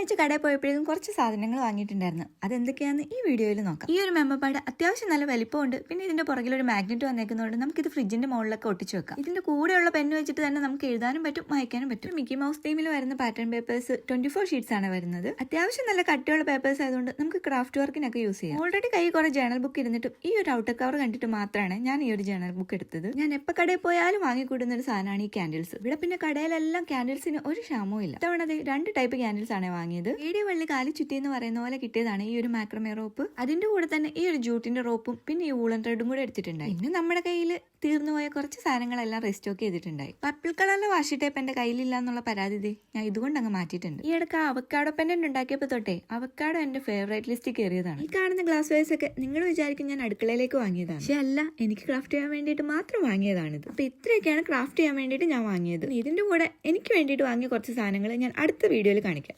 ആഴ്ച കടയിൽ പോയപ്പോഴേക്കും കുറച്ച് സാധനങ്ങൾ വാങ്ങിയിട്ടുണ്ടായിരുന്നു. അതെന്തൊക്കെയാണെന്ന് ഈ വീഡിയോയിൽ നോക്കാം. ഈ ഒരു മെമ്മപ്പാട് അത്യാവശ്യം നല്ല വലിപ്പമുണ്ട്. പിന്നെ ഇതിന്റെ പുറകിൽ ഒരു മാഗ്നറ്റ് വന്നേക്കുന്നതുകൊണ്ട് നമുക്ക് ഇത് ഫ്രിഡ്ജിന്റെ മുകളിലൊക്കെ ഒട്ടിച്ച് വെക്കാം. ഇതിന്റെ കൂടെയുള്ള പെന്ന് വെച്ചിട്ട് തന്നെ നമുക്ക് എഴുതാനും പറ്റും വായിക്കാനും പറ്റും. മിക്കി മൗസ് തീമിൽ വരുന്ന pattern papers twenty four sheets ആണ് വരുന്നത്. അത്യാവശ്യം നല്ല കട്ടിയുള്ള പേപ്പേഴ്സ് ആയതുകൊണ്ട് നമുക്ക് ക്രാഫ്റ്റ് വർക്കിനൊക്കെ യൂസ് ചെയ്യാം. ഓൾറെഡി കൈ കുറെ ജേണൽ ബുക്ക് ഇരുന്നിട്ടും ഈ ഒരു ഔട്ടർ കവർ കണ്ടിട്ട് മാത്രമാണ് ഞാൻ ഈ ഒരു ജേണൽ ബുക്ക് എടുത്തത്. ഞാൻ എപ്പോൾ കടയിൽ പോയാലും വാങ്ങിക്കൂടുന്ന ഒരു സാധനമാണ് ഈ ക്യാൻഡിൽസ്. ഇവിടെ പിന്നെ കടയിലെല്ലാം ക്യാൻഡിൽസിന് ഒരു ക്ഷാമവും ഇല്ല. തവണ രണ്ട് ടൈപ്പ് ക്യാൻഡിൽസ് ആണ് വാങ്ങിയത്. ഏടിയ വള്ളി കാലി ചുറ്റി എന്ന് പറയുന്ന പോലെ കിട്ടിയതാണ് ഈ ഒരു മാക്രമേ റോപ്പ് അതിന്റെ കൂടെ തന്നെ ഈ ഒരു ജൂട്ടിന്റെ റോപ്പും പിന്നെ ഈ വൂളൻ ത്രെഡും കൂടെ എടുത്തിട്ടുണ്ടായി. പിന്നെ നമ്മുടെ കയ്യിൽ തീർന്നുപോയ കുറച്ച് സാധനങ്ങളെല്ലാം റെസ്റ്റോക്ക് ചെയ്തിട്ടുണ്ടായി. പർപ്പിൾ കളറിലെ വാഷി ടേപ്പ് എന്റെ കയ്യിലില്ല എന്നുള്ള പരാതി ഞാൻ ഇതുകൊണ്ട് അങ്ങ് മാറ്റിയിട്ടുണ്ട്. ഈ ഇടയ്ക്ക് അവക്കാടോ പെൻഡന്റ് ഉണ്ടാക്കിയപ്പോൾ തൊട്ടേ അവക്കാടോ എന്റെ ഫേവറേറ്റ് ലിസ്റ്റ് കയറിയതാണ് ഈ കാണുന്ന ഗ്ലാസ് വേസ് ഒക്കെ നിങ്ങൾ വിചാരിക്കും ഞാൻ അടുക്കളയിലേക്ക് വാങ്ങിയതാണ്. പക്ഷെ അല്ല എനിക്ക് ക്രാഫ്റ്റ് ചെയ്യാൻ വേണ്ടിയിട്ട് മാത്രം വാങ്ങിയതാണിത്. അപ്പൊ ഇത്രയൊക്കെയാണ് ക്രാഫ്റ്റ് ചെയ്യാൻ വേണ്ടിയിട്ട് ഞാൻ വാങ്ങിയത്. ഇതിന്റെ കൂടെ എനിക്ക് വേണ്ടിയിട്ട് വാങ്ങിയ കുറച്ച് സാധനങ്ങൾ ഞാൻ അടുത്ത വീഡിയോയിൽ കാണിക്കാം.